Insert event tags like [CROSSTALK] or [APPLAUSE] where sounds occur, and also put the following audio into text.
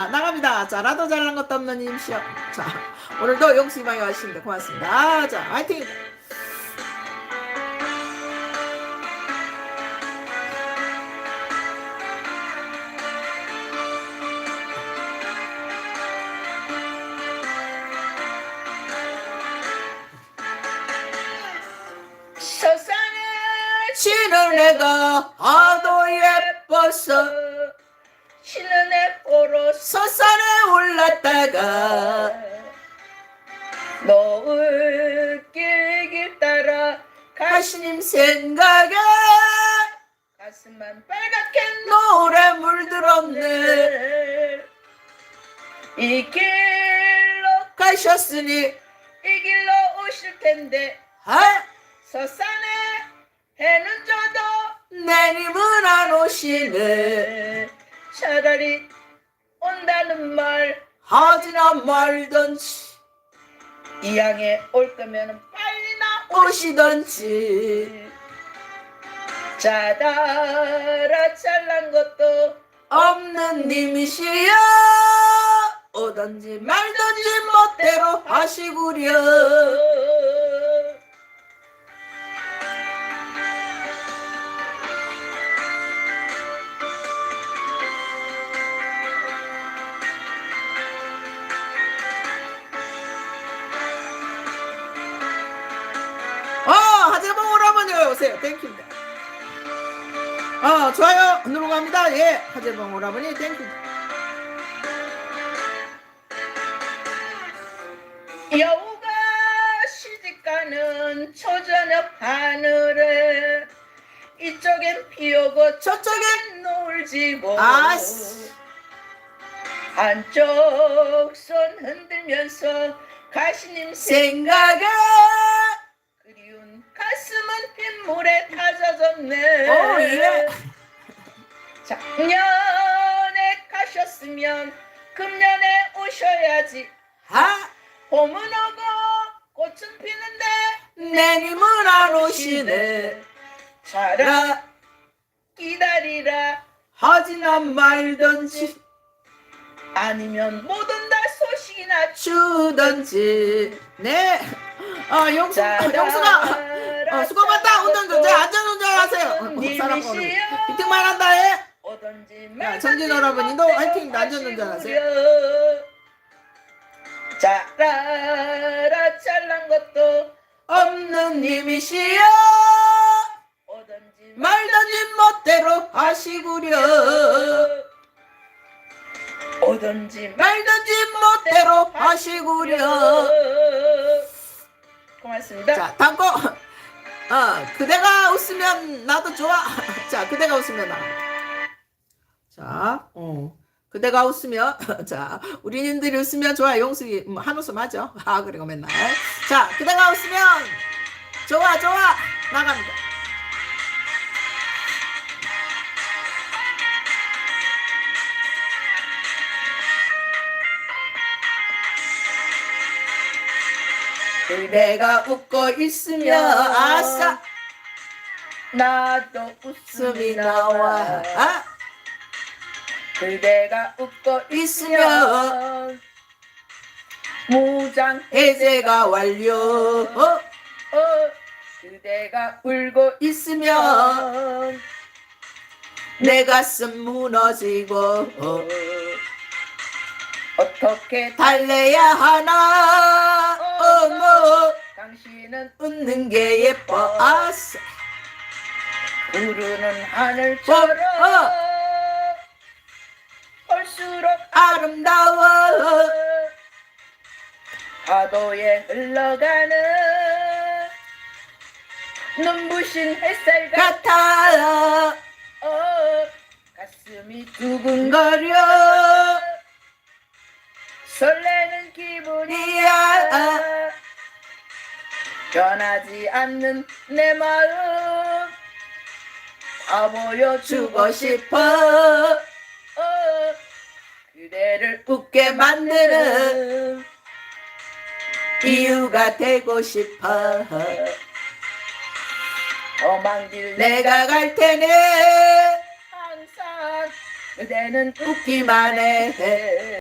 아, 나갑니다. 자, 나도 잘난 것도 없는 임시여. 자, 오늘도 용수이방에 와주시는데 고맙습니다. 자, 화이팅! 서산에 신을 내가 하도 예뻐서 서산에 올랐다가 노을길 길 따라 가시님 생각에 가슴만 빨갛게 노래 물들었네. 이 길로 가셨으니, 이 길로 오실 텐데 아, 서산에 해는 져도 내님은 안 오시네. 차라리 온다는 말 하지나 말던지, 이양에 올 거면 빨리나 오시던지, 자다라 잘난 것도 없는 님이시여. 오던지 말던지 멋대로 하시구려. 오라버니 오세요. 땡큐입니다. 어, 좋아요. 누르고 갑니다. 예, 하재봉 오라버니 땡큐. 여우가 시집가는 초저녁 하늘에 이쪽엔 비 오고 저쪽엔 노을 지고 아씨. 한쪽 손 흔들면서 가시님 그리운 가슴은 빗물에 다젖었네. 어, 예. 작년에 가셨으면 금년에 오셔야지. 하 봄은 오고 꽃은 피는데 내님은 안 오시네. 자라 라 기다리라. 하지나 말던지 아니면 못 온다 소식이나 주던지. 네. 아, 영수, 영수가 어, 수고 많다. 운전자 안전운전 하세요. 어, 사람 거는 미팅만 한다 해 야, 정진 여러분이도 화이팅, 안전운전 하세요. 자라라 잘난 것도 없는 님이시여. 말던지 멋대로 하시구려. 오던지 말던지 멋대로 하시구려. 고맙습니다. 자 다음 거 어, 그대가 웃으면 나도 좋아. [LAUGHS] 자 그대가 웃으면 나. 자, 어. 그대가 웃으면 [LAUGHS] 자 우리님들이 웃으면 좋아. 용수이 음, 한웃음 하죠. 아 그리고 맨날. 자 그대가 웃으면 좋아 좋아. 나갑니다 그대가 웃고 있으면 아싸. 나도 웃음이 숨이 나와. 아, 그대가 웃고 있으면 무장 해제가 완료. 어, 어? 그대가 울고 있으면 내 가슴 무너지고 어, 어떻게 달래야 하나? 어머 당신은 웃는 게 예뻐. 아싸. 부르는 하늘처럼 어, 볼수록 아름다워. 파도에 흘러가는 눈부신 햇살 같아. 같아 어, 가슴이 두근거려. 설레는 기분이야. 이야. 변하지 않는 내 마음. 다 보여주고 주고 싶어. 어, 그대를 웃게 만드는 이유가 되고 싶어. 험한 길 내가 갈 테네. 항상 그대는 웃기만 해